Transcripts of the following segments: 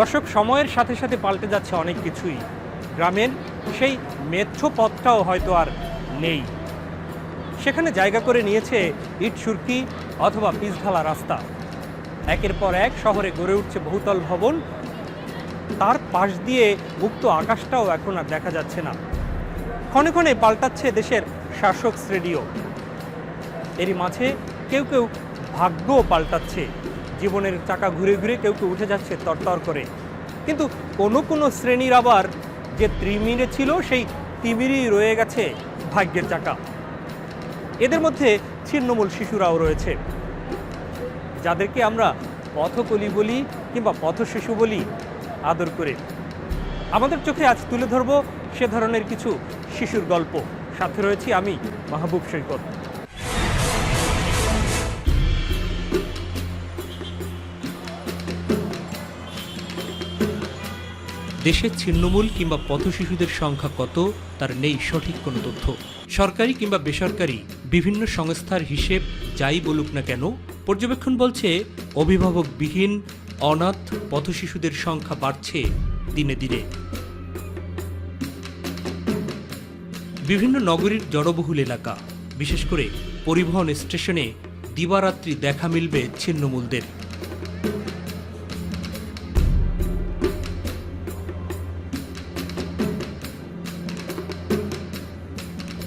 দর্শক, সময়ের সাথে সাথে পাল্টে যাচ্ছে অনেক কিছুই। গ্রামের সেই মেঠো পথটাও হয়তো আর নেই। সেখানে জায়গা করে নিয়েছে ইট সুরকি অথবা পিচঢালা রাস্তা। একের পর এক শহরে গড়ে উঠছে বহুতল ভবন। তার পাশ দিয়ে মুক্ত আকাশটাও এখন আর দেখা যাচ্ছে না। ক্ষণে ক্ষণে পাল্টাচ্ছে দেশের শাসক শ্রেণীও। এরই মাঝে কেউ কেউ ভাগ্যও পাল্টাচ্ছে। জীবনের চাকা ঘুরে ঘুরে কেউ কেউ উঠে যাচ্ছে তরতর করে। কিন্তু কোনো কোনো শ্রেণির আবার যে ত্রিমিরে ছিল, সেই তিমিরই রয়ে গেছে ভাগ্যের চাকা। এদের মধ্যে ছিন্নমূল শিশুরাও রয়েছে। যাদেরকে আমরা পথকলি বলি কিংবা পথ শিশু বলি আদর করে। আমাদের চোখে আজ তুলে ধরব সে ধরনের কিছু শিশুর গল্প। সাথে রয়েছি আমি, মাহবুব সৈকত। দেশের ছিন্নমূল কিংবা পথশিশুদের সংখ্যা কত, তার নেই সঠিক কোনো তথ্য। সরকারি কিংবা বেসরকারি বিভিন্ন সংস্থার হিসেব যাই বলুক না কেন, পর্যবেক্ষণ বলছে অভিভাবকবিহীন অনাথ পথশিশুদের সংখ্যা বাড়ছে দিনে দিনে। বিভিন্ন নগরীর জনবহুল এলাকা, বিশেষ করে পরিবহন স্টেশনে দিবারাত্রি দেখা মিলবে ছিন্নমূলদের।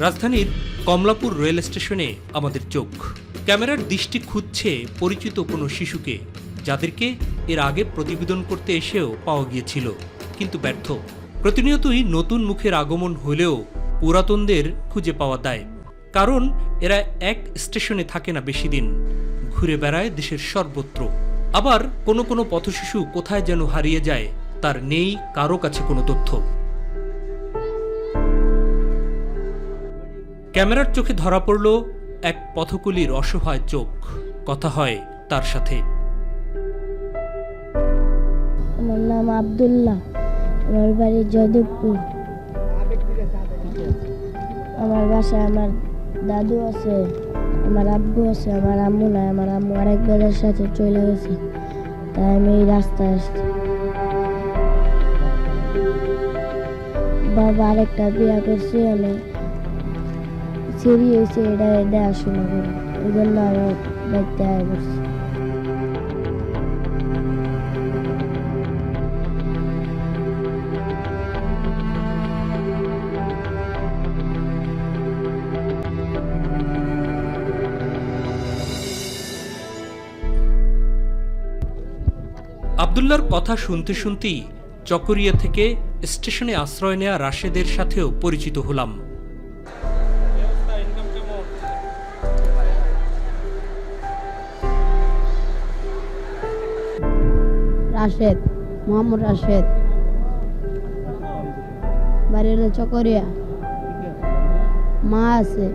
রাজধানীর কমলাপুর রেল স্টেশনে আমাদের চোখ। ক্যামেরার দৃষ্টি খুঁজছে পরিচিত কোনো শিশুকে, যাদেরকে এর আগে প্রতিবেদন করতে এসেও পাওয়া গিয়েছিল, কিন্তু ব্যর্থ। প্রতিনিয়তই নতুন মুখের আগমন হলেও পুরাতনদের খুঁজে পাওয়া দেয়। কারণ এরা এক স্টেশনে থাকে না বেশি দিন। ঘুরে বেড়ায় দেশের সর্বত্র। আবার কোনো কোনো পথশিশু কোথায় যেন হারিয়ে যায়, তার নেই কারও কাছে কোনো তথ্য। ক্যামেরার চোখে ধরা পড়ল এক পথকুলির অসহায় চোখ। কথা হয় তার সাথে। আমার নাম আব্দুল্লাহ। আমার বাড়ি যাদবপুর। আমার বাসায় আমার দাদু আছে, আমার আব্বু আছে, আমার আম্মু নাই, আমার আম্মু আরেক বেলার সাথে চলে গেছে। তাই আমি এই রাস্তায় আসছি। বাবা আরেকটা বিয়া করছি, আমি সিঁড়ি আবদুল্লার কথা শুনতে শুনতেই চকরিয়া থেকে স্টেশনে আশ্রয় নেয়া রাশেদের সাথেও পরিচিত হলাম। রাশেদ মোহাম্মদ রাশেদ বাড়ি হলো চকরিয়া। মা আছে।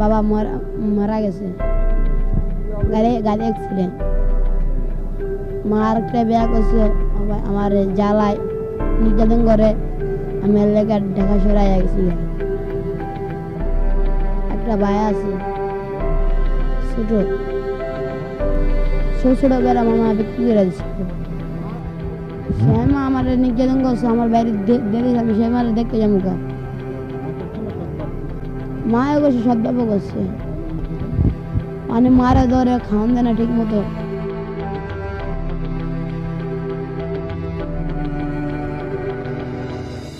বাবা মারা মারা গেছে। গাড়ি গাড়ি অ্যাক্সিডেন্ট মা আরেকটা বিয়া করছে। আমার জ্বালায়। নির্যাতন করে। আমি এলাকার ঢাকা সরাই গেছি। একটা ভাই আছে। ছোট। শ্বশুর বেড়া মামা বিক্রি করে দিচ্ছে সে আমার নির্যাতন করছে, আমার বাড়ি দেখে আমি সে মারে দেখতে যাব কা। মায়ে করছে সদ্যাপ করছে। মানে মারা ধরে খাওয়ান দেয় না ঠিক মতো।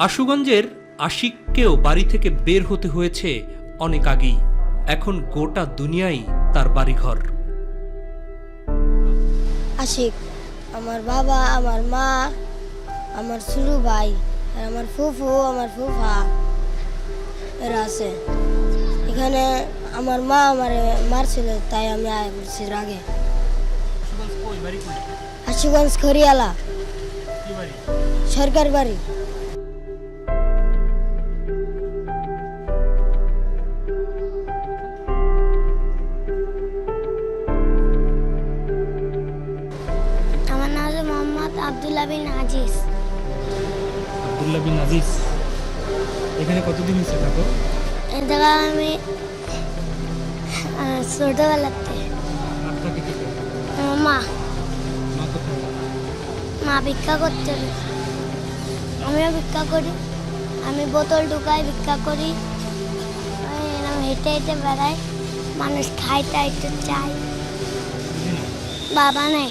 আশুগঞ্জের আশিককেও বাড়ি থেকে বের হতে হয়েছে অনেক আগেই। এখন গোটা দুনিয়াই তার বাড়িঘর। আশিক আমার বাবা আমার মা আমার ছোটো ভাই আর আমার ফুফু আমার ফুফা এরা আছে। এখানে আমার মা আমার মারছিল তাই আমি আয় করছি রাগে। আশুগঞ্জ খরিয়ালা সরকার বাড়ি। ছোটবেলাতে। মা। মা ভিক্ষা করতে আমিও ভিক্ষা করি। আমি বোতল ঢুকাই, ভিক্ষা করি। হেঁটে হেঁটে বেড়াই। মানুষ খাই টাই একটু চাই। বাবা নেই।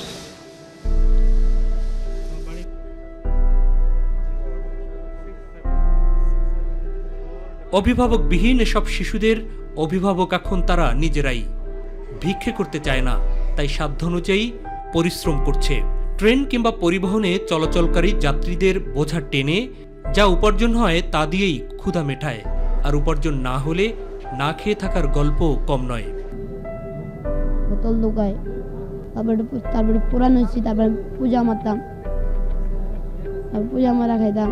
অভিভাবকবিহীন এসব শিশুদের অভিভাবক এখন তারা নিজেরাই। ভিক্ষে করতে চায় না, তাই সাধ্য অনুযায়ী পরিশ্রম করছে। ট্রেন কিংবা পরিবহনে চলাচলকারী যাত্রীদের বোঝা টেনে, যা উপার্জন হয় তা দিয়েই ক্ষুধা মেটায়। আর উপার্জন না হলে না খেয়ে থাকার গল্প কম নয়। বোতল ঢুকাই তারপরে তারপরে পুরান হয়েছি, তারপরে পূজা মারতাম। তারপর পূজা মারা খাইতাম।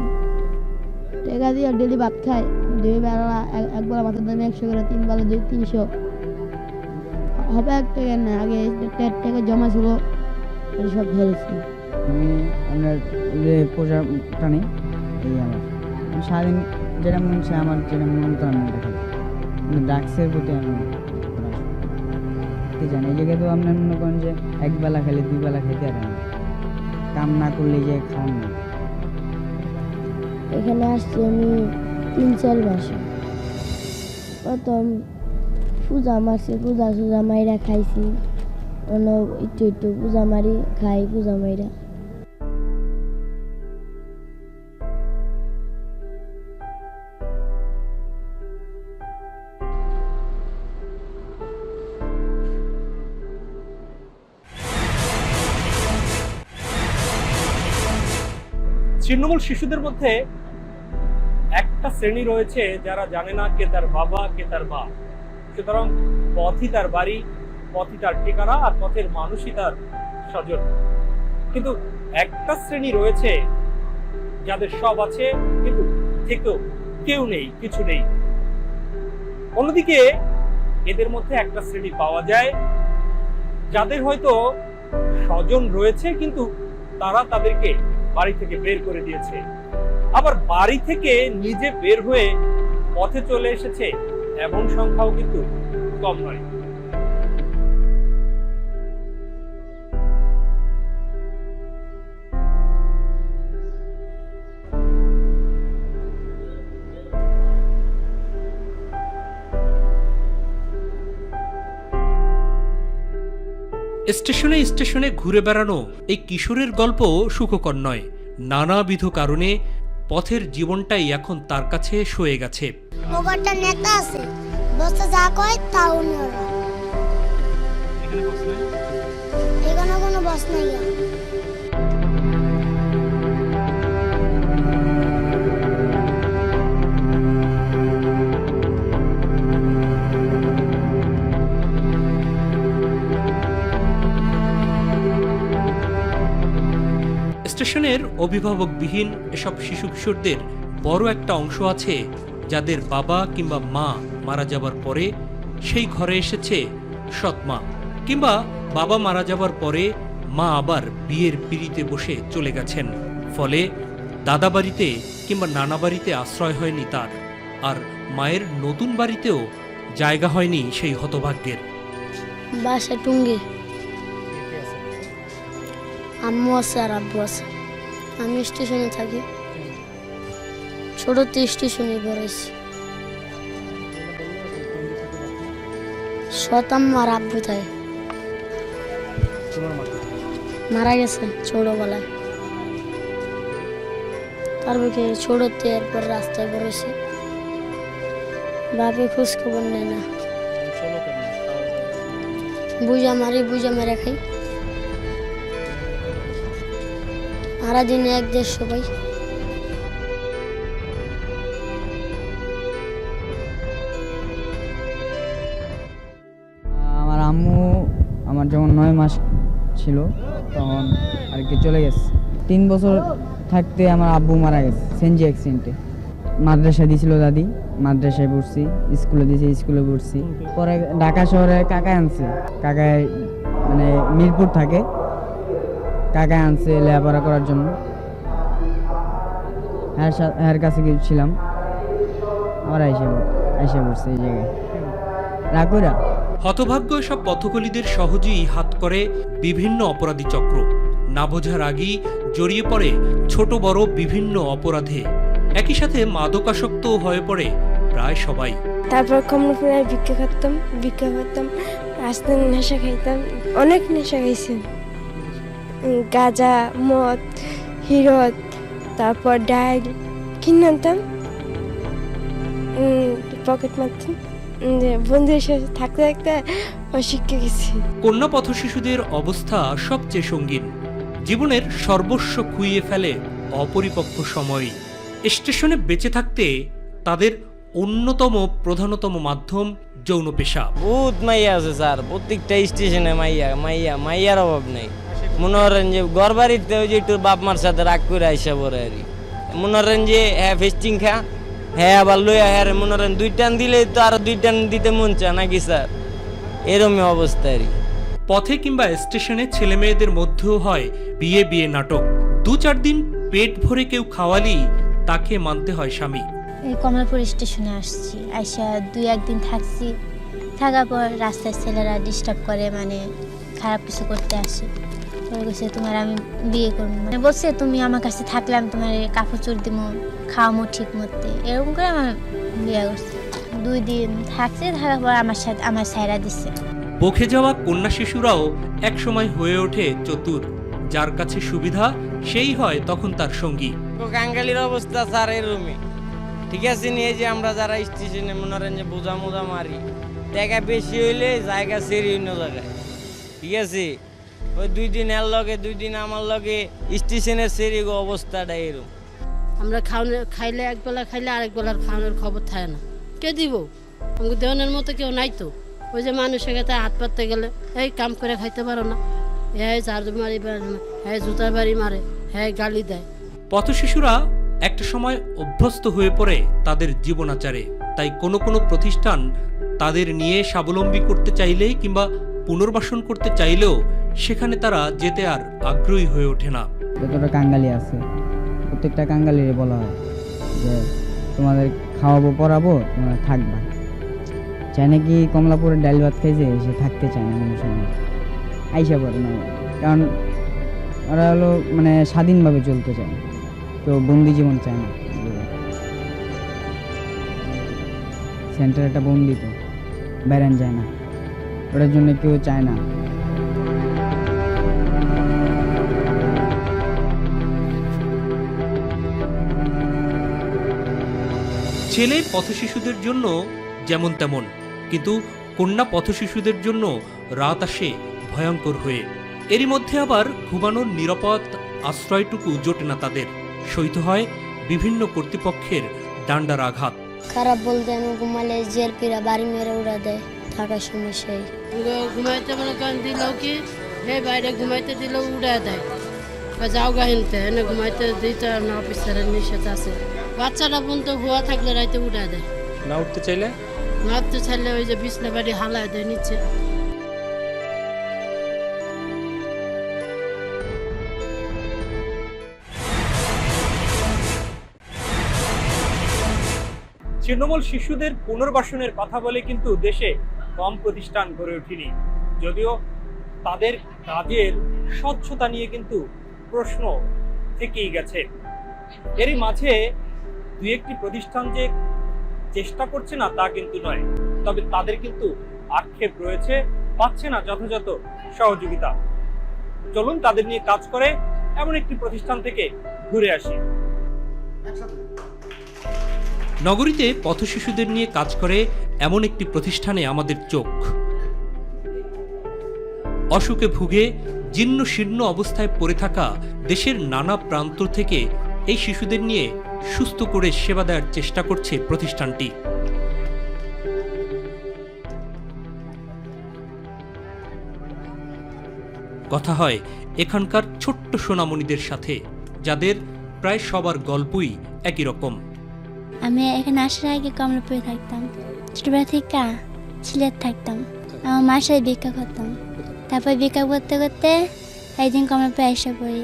টেকা দিয়ে ডেলি ভাত খাই দুই বেলা এক- একবেলা ভাতের দাম একশো করে তিন বেলা দুই তিনশো। হবে এক টাকা না আগে টের টাকা জমা ছিল সব ফেলেছি। আমি আপনার পোষা প্রাণী এই আমার। আমি সারাদিন যেটা মন সে আমার যেটা মন মতো আমি ড্রাগসের প্রতি আমি জানি এই জায়গায় তো আপনার মনে করেন যে এক বেলা খেলে দুই বেলা খেতে না। কাম না করলে যে খাওয়ান না এখানে আসছি আমি চার মাসে প্রথম পূজা মারছি, পূজা সুজা মাইরা খাইছি। অন্য একটু একটু পূজা মারি, খাই পূজা মাইরা। ছিন্নমূল শিশুদের মধ্যে একটা শ্রেণি রয়েছে যারা জানে না কে তার বাবা, কে তার মা। সুতরাং পথই তার বাড়ি, পথই তার ঠিকানা আর পথের মানুষই তার স্বজন। কিন্তু একটা শ্রেণি রয়েছে যাদের সব আছে, কিন্তু থেকেও কেউ নেই, কিছু নেই। অন্যদিকে এদের মধ্যে একটা শ্রেণি পাওয়া যায়, যাদের হয়তো স্বজন রয়েছে, কিন্তু তারা তাদেরকে বাড়ি থেকে বের করে দিয়েছে। আবার বাড়ি থেকে নিজে বের হয়ে পথে চলে এসেছে। এমন সংখ্যাও কিন্তু কম নয়। স্টেশনে স্টেশনে ঘুরে বেড়ানো এই কিশোরের গল্প সুখকর নয়। নানাবিধ কারণে পথের জীবনটাই এখন তার কাছে সয়ে গেছে। মোবাইলটা নেতা আছে বসতে যা কয় তা এখানে কোনো বস নাই। গা। অভিভাবকবিহীন এসব শিশু কিশোরদের বড় একটা অংশ আছে যাদের বাবা কিংবা মা মারা যাবার পরে সেই ঘরে এসেছে সৎমা কিংবা বাবা মারা যাবার পরে মা আবার বিয়ের পিড়িতে বসে চলে গেছেন। ফলে দাদা বাড়িতে কিংবা নানা বাড়িতে আশ্রয় হয়নি তার, আর মায়ের নতুন বাড়িতেও জায়গা হয়নি সেই হতভাগ্যের। বাসা টুঙ্গি। আম্মু আছে আর আব্বু আছে। আমি স্টেশনে থাকি। ছোটতে স্টেশনে পড়েছি। শতাম্মু আর আব্বু তাই। মারা গেছে ছোটবেলায়। তারপর ছোটতে এরপর রাস্তায় পড়েছি। বাপে খোঁজ খবর নেয় না। বুঝা মারি, বুঝা মেরে খাই। সারা দিনে এক দেড়শো পাই আমার আম্মু আমার যখন নয় মাস ছিল, তখন আর কি চলে গেছে। তিন বছর থাকতে আমার আব্বু মারা গেছে, সেনজি অ্যাক্সিডেন্টে মাদ্রাসা দিয়েছিল দাদি, মাদ্রাসায় পড়ছি, স্কুলে দিয়েছি স্কুলে পড়ছি। পরে ঢাকা শহরে কাকায় আনছে। কাকায় মানে মিরপুর থাকে কাকায় আনছে লেখাপড়া করার জন্য। হ্যার সা- হ্যার কাছে গিয়েছিলাম। আবার আইসে আইসে পড়ছে এই জায়গায়। রাকুরা হতভাগ্য এসব পথকলিদের সহজেই হাত করে বিভিন্ন অপরাধী চক্র। না বোঝার আগেই জড়িয়ে পড়ে ছোট বড় বিভিন্ন অপরাধে। একই সাথে মাদকাসক্ত হয়ে পড়ে প্রায় সবাই। তারপর কমলাপুরে ভিক্ষা করতাম ভিক্ষা করতাম আস্তে নেশা খাইতাম অনেক নেশা খাইছি। গাঁজা মদ হিরত তারপর ডাইল কিনে আনতাম পকেট মারতাম বন্ধুদের সাথে থাকতে থাকতে অশিক্ষা গেছি কন্যা পথ শিশুদের অবস্থা সবচেয়ে সঙ্গীন। জীবনের সর্বস্ব খুইয়ে ফেলে অপরিপক্ক সময়। স্টেশনে বেঁচে থাকতে তাদের অন্যতম প্রধানতম মাধ্যম যৌন পেশা। বহুত মাইয়া আছে স্যার। প্রত্যেকটা স্টেশনে মাইয়া মাইয়া মাইয়ার অভাব নেই। মনে করেন যে ঘর বাড়িতে ওই যে একটু বাপ মার সাথে রাগ করে আইসা পড়ে আর। মনে করেন যে হ্যাঁ ফেস্টিং খা। হ্যাঁ আবার লইয়া হ্যাঁ মনে করেন দুই টান দিলে তো আর দুই টান দিতে মন চায় নাকি স্যার? এরমই অবস্থা আর পথে কিংবা স্টেশনে ছেলে মেয়েদের মধ্যেও হয় বিয়ে বিয়ে নাটক। দু চার দিন পেট ভরে কেউ খাওয়ালেই তাকে মানতে হয় স্বামী। এই কমলাপুর স্টেশনে আসছি। আইসা দুই একদিন থাকছি। থাকার পর রাস্তায় ছেলেরা ডিস্টার্ব করে মানে খারাপ কিছু করতে আসে। পরে বলছে তোমার আমি বিয়ে করব। মানে বলছে তুমি আমার কাছে থাকলে আমি তোমার কাপড় চোর দিব খাওয়ামো ঠিক মতে এরকম করে আমার বিয়ে করছে। দুই দিন থাকছে থাকার পর আমার সাথে আমার সাইরা দিচ্ছে বকে যাওয়া কন্যা শিশুরাও একসময় হয়ে ওঠে চতুর। যার কাছে সুবিধা সেই হয় তখন তার সঙ্গী। তো কাঙ্গালির অবস্থা স্যার এরমই ঠিক আছে নিয়ে যে আমরা যারা স্টেশনে মনে করেন যে বোঝা মোজা মারি জায়গা বেশি হইলে জায়গা সেরি অন্য জায়গায়। ঠিক আছে? ওই দুই দিন এর লগে দুই দিন আমার লগে স্টেশনের সেরি অবস্থাটা এরকম আমরা খাওয়ানো খাইলে এক বেলা খাইলে আরেক বেলার খাওয়ানোর খবর থাকে না। কে দিব? আমাকে দেওয়ানোর মতো কেউ নাই তো। ওই যে মানুষের কাছে হাত পাততে গেলে এই কাম করে খাইতে পারো না। হ্যাঁ ঝাড় মারি পারে না হ্যাঁ জুতার বাড়ি মারে হ্যাঁ গালি দেয়। পথ শিশুরা একটা সময় অভ্যস্ত হয়ে পড়ে তাদের জীবনাচারে। তাই কোনো কোনো প্রতিষ্ঠান তাদের নিয়ে স্বাবলম্বী করতে চাইলেই কিংবা পুনর্বাসন করতে চাইলেও সেখানে তারা যেতে আর আগ্রহী হয়ে ওঠে না। যতটা কাঙ্গালি আছে, প্রত্যেকটা কাঙ্গালিরে বলা হয় যে, তোমাদের খাওয়াবো পড়াবো তোমরা থাকবা। চায় নাকি কমলাপুরের ডাল ভাত খাইছে? সে থাকতে চায় না কোনো সময়। আইসা পড়ে না। কারণ ওরা হলো মানে স্বাধীনভাবে চলতে চায় কেউ বন্দি জীবন চায় না। সেন্টার একটা বন্দি তো বেড়ান যায় না। ওটার জন্য কেউ চায় না। ছেলে পথশিশুদের জন্য যেমন তেমন কিন্তু কন্যা পথশিশুদের জন্য রাত আসে ভয়ঙ্কর হয়ে। এরই মধ্যে আবার ঘুমানোর নিরাপদ আশ্রয়টুকু জোটে না তাদের। সইতে হয় বিভিন্ন কর্তৃপক্ষের ডান্ডার আঘাত। খারাপ বলতে আমি ঘুমালে জেল পিরা বাড়ি মেরে উড়া দেয় থাকার সমস্যায় ঘুমাইতে মনে করেন দিলেও কি? হে বাইরে ঘুমাইতে দিলেও উড়া দেয়। বা যাও গাহিনতে এনে ঘুমাইতে দিতে না অফিসারের নিষেধ আছে। বাচ্চাটা পর্যন্ত ভুয়া থাকলে রাইতে উড়া দেয়। না উঠতে চাইলে? মারতে চাইলে ওই যে বিছনা বাড়ি হালায় দেয় নিচে। তৃণমূল শিশুদের পুনর্বাসনের কথা বলে কিন্তু দেশে কম প্রতিষ্ঠান গড়ে ওঠেনি। যদিও তাদের কাজের স্বচ্ছতা নিয়ে কিন্তু প্রশ্ন থেকেই গেছে। এরই মাঝে দুই একটি প্রতিষ্ঠান যে চেষ্টা করছে না তা কিন্তু নয়। তবে তাদের কিন্তু আক্ষেপ রয়েছে পাচ্ছে না যথাযথ সহযোগিতা। চলুন তাদের নিয়ে কাজ করে এমন একটি প্রতিষ্ঠান থেকে ঘুরে আসি। নগরীতে পথশিশুদের নিয়ে কাজ করে এমন একটি প্রতিষ্ঠানে আমাদের চোখ। অসুখে ভুগে জীর্ণ শীর্ণ অবস্থায় পড়ে থাকা দেশের নানা প্রান্ত থেকে এই শিশুদের নিয়ে সুস্থ করে সেবা দেওয়ার চেষ্টা করছে প্রতিষ্ঠানটি। কথা হয়, এখানকার ছোট্ট সোনামণিদের সাথে, যাদের প্রায় সবার গল্পই একই রকম। আমি এখানে আসার আগে কমলাপুরে থাকতাম। ছোটবেলা থেকে সিলেট থাকতাম। আমার মার সাথে ভিক্ষা করতাম। তারপর ভিক্ষা করতে করতে একদিন কমলাপুরে আসা পড়ি।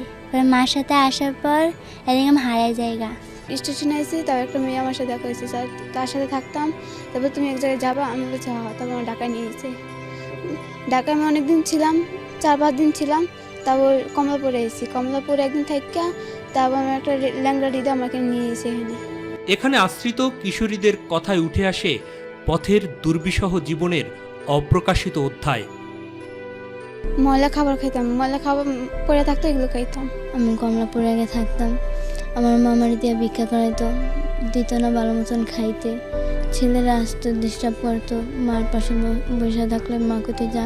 মার সাথে আসার পর একদিন আমি হারাই জায়গা। স্টেশনে এসেছি তারপর একটা মেয়ে আমার সাথে দেখা হয়েছে। স্যার তার সাথে থাকতাম তারপর তুমি এক জায়গায় যাবা আমি বলছি হ্যাঁ তারপর আমার ঢাকায় নিয়ে গেছে ঢাকায় আমি অনেকদিন ছিলাম চার পাঁচ দিন ছিলাম তারপর কমলাপুরে এসেছি কমলাপুরে একদিন থাকা তারপর আমার একটা রে- ল্যাংড়া দিদি আমাকে নিয়ে এসে এখানে। এখানে আশ্রিত কিশোরীদের কথায় উঠে আসে পথের দুর্বিষহ জীবনের অপ্রকাশিত অধ্যায়। ময়লা খাবার খাইতাম ময়লা খাবার পরে থাকতো এগুলো খাইতাম। আমি কমলাপুরে আগে থাকতাম। আমার মামার দিয়ে ভিক্ষা করাইতো দিত না ভালো মতন খাইতে। ছেলেরা আসতো ডিস্টার্ব করতো মার পাশে বসে থাকলে মা কোথায় যা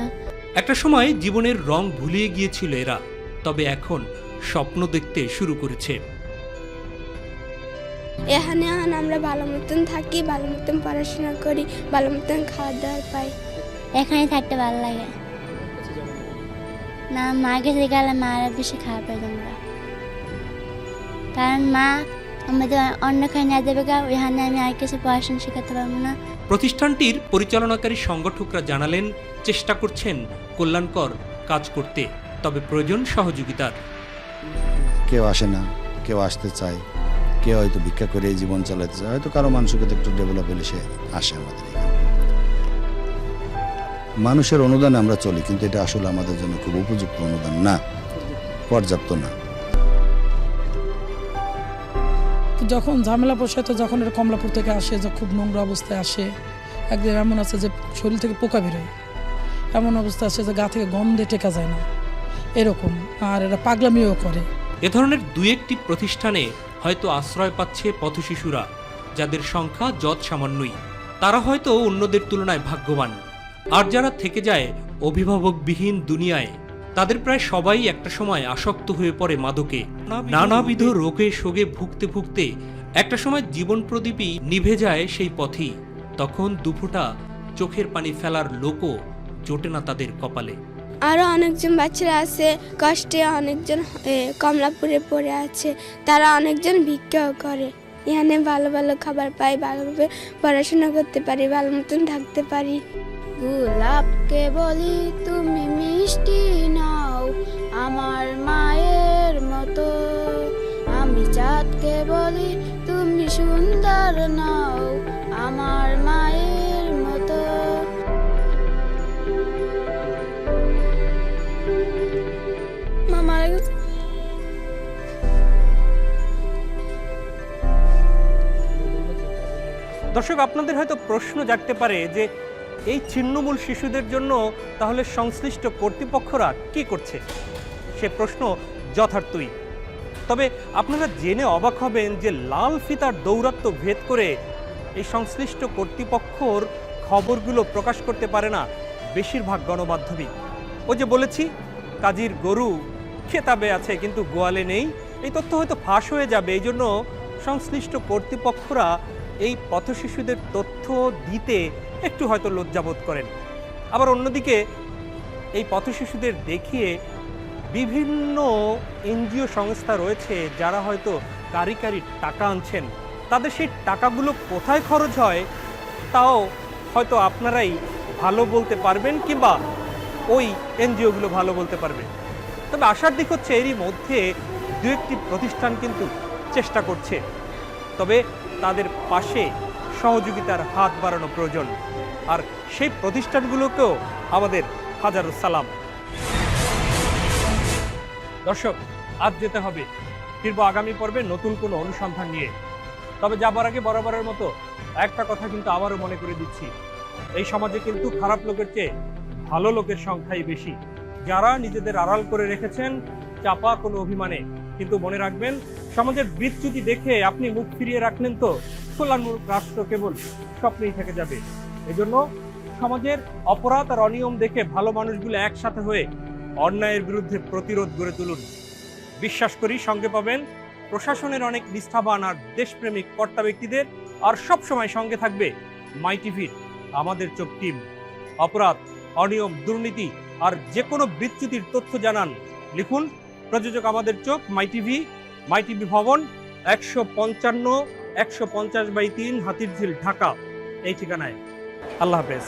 একটা সময় জীবনের রং ভুলিয়ে গিয়েছিল এরা তবে এখন স্বপ্ন দেখতে শুরু করেছে। এখানে এখন আমরা ভালো মতন থাকি ভালো মতন পড়াশোনা করি ভালো মতন খাওয়া দাওয়া পাই। এখানে থাকতে ভালো লাগে। না মার কাছে গেলে মারা বেশি খারাপ পাই তোমরা। কারণ মা। আমাদের অন্য খাই না দেবে গা ওইখানে আমি আর কিছু পড়াশোনা শেখাতে পারব না। প্রতিষ্ঠানটির পরিচালনাকারী সংগঠকরা জানালেন চেষ্টা করছেন কল্যাণকর কাজ করতে তবে প্রয়োজন সহযোগিতার। কেউ আসে না কেউ আসতে চায়। কেউ হয়তো ভিক্ষা করে জীবন চালাতে চায়। হয়তো কারও মানসিকতা একটু ডেভেলপ হলে সে আসে আমাদের মানুষের অনুদানে আমরা চলি কিন্তু এটা আসলে আমাদের জন্য খুব উপযুক্ত অনুদান না পর্যাপ্ত না। যখন ঝামেলা প্রসারিত যখন এটা কমলাপুর থেকে আসে, যে খুব নোংরা অবস্থায় আসে, একদিন এমন আছে যে শরীর থেকে পোকা বেরোয়। এমন অবস্থা আছে যে গা থেকে গন্ধে টেকা যায় না। এরকম, আর এরা পাগলামিও করে। এ ধরনের দু একটি প্রতিষ্ঠানে হয়তো আশ্রয় পাচ্ছে পথশিশুরা, যাদের সংখ্যা যৎ সামান্যই। তারা হয়তো অন্যদের তুলনায় ভাগ্যবান। আর যারা থেকে যায়, অভিভাবকবিহীন দুনিয়ায় তাদের প্রায় সবাই একটা সময় আসক্ত হয়ে পড়ে মাদকে। নানাবিধ রোগে শোগে ভুগতে ভুগতে একটা সময় জীবন প্রদীপই নিভে যায় সেই পথেই। তখন দুফোঁটা চোখের পানি ফেলার লোকও জোটে না তাদের কপালে। আরও অনেকজন বাচ্চারা আছে কষ্টে অনেকজন এ, কমলাপুরে পড়ে আছে তারা অনেকজন ভিক্ষাও করে। এখানে ভালো ভালো খাবার পাই ভালোভাবে পড়াশোনা করতে পারি ভালো মতন থাকতে পারি। গোলাপকে বলি তুমি মিষ্টি নাও আমার মায়ের মতো। আমি চাঁদকে বলি, তুমি সুন্দর নাও আমার মায়ের মতো। দর্শক, আপনাদের হয়তো প্রশ্ন জাগতে পারে যে এই ছিন্নমূল শিশুদের জন্য তাহলে সংশ্লিষ্ট কর্তৃপক্ষরা কি করছে? সে প্রশ্ন যথার্থই। তবে আপনারা জেনে অবাক হবেন যে লাল ফিতার দৌরাত্ম ভেদ করে এই সংশ্লিষ্ট কর্তৃপক্ষর খবরগুলো প্রকাশ করতে পারে না বেশিরভাগ গণমাধ্যমই। ও যে বলেছি, কাজীর গরু খেতাবে আছে কিন্তু গোয়ালে নেই। এই তথ্য হয়তো ফাঁস হয়ে যাবে। এই জন্য সংশ্লিষ্ট কর্তৃপক্ষরা এই পথশিশুদের তথ্য দিতে একটু হয়তো লজ্জাবোধ করেন। আবার অন্যদিকে এই পথশিশুদের দেখিয়ে বিভিন্ন এনজিও সংস্থা রয়েছে যারা হয়তো কারি কারি টাকা আনছেন। তাদের সেই টাকাগুলো কোথায় খরচ হয় তাও হয়তো আপনারাই ভালো বলতে পারবেন কিংবা ওই এনজিওগুলো ভালো বলতে পারবে তবে আশার দিক হচ্ছে এরই মধ্যে দু একটি প্রতিষ্ঠান কিন্তু চেষ্টা করছে। তবে তাদের পাশে সহযোগিতার হাত বাড়ানো প্রয়োজন। আর সেই প্রতিষ্ঠানগুলোকেও আমাদের হাজারো সালাম। দর্শক, আজ যেতে হবে। ফিরবো আগামী পর্বে নতুন কোনো অনুসন্ধান নিয়ে। তবে যাবার আগে বরাবরের মতো একটা কথা কিন্তু আবারও মনে করে দিচ্ছি। এই সমাজে কিন্তু খারাপ লোকের চেয়ে ভালো লোকের সংখ্যাই বেশি। যারা নিজেদের আড়াল করে রেখেছেন, চাপা কোনো অভিমানে। কিন্তু মনে রাখবেন, সমাজের বিচ্যুতি দেখে আপনি মুখ ফিরিয়ে রাখলেন তো কল্যাণমূলক রাষ্ট্র কেবল স্বপ্নেই থেকে যাবে। এজন্য সমাজের অপরাধ আর অনিয়ম দেখে ভালো মানুষগুলো একসাথে হয়ে অন্যায়ের বিরুদ্ধে প্রতিরোধ গড়ে তুলুন। বিশ্বাস করি, সঙ্গে পাবেন প্রশাসনের অনেক নিষ্ঠাবান আর দেশপ্রেমিক কর্তা ব্যক্তিদের আর সব সময় সঙ্গে থাকবে মাই টিভির আমাদের চোখ টিম। অপরাধ, অনিয়ম, দুর্নীতি আর যে কোনো বিচ্যুতির তথ্য জানান, লিখুন প্রযোজক আমাদের চোখ মাই টিভি ভবন একশো পঞ্চান্ন একশো পঞ্চাশ বাই তিন হাতিরঝিল ঢাকা। এই ঠিকানায়। আল্লাহ হাফেজ।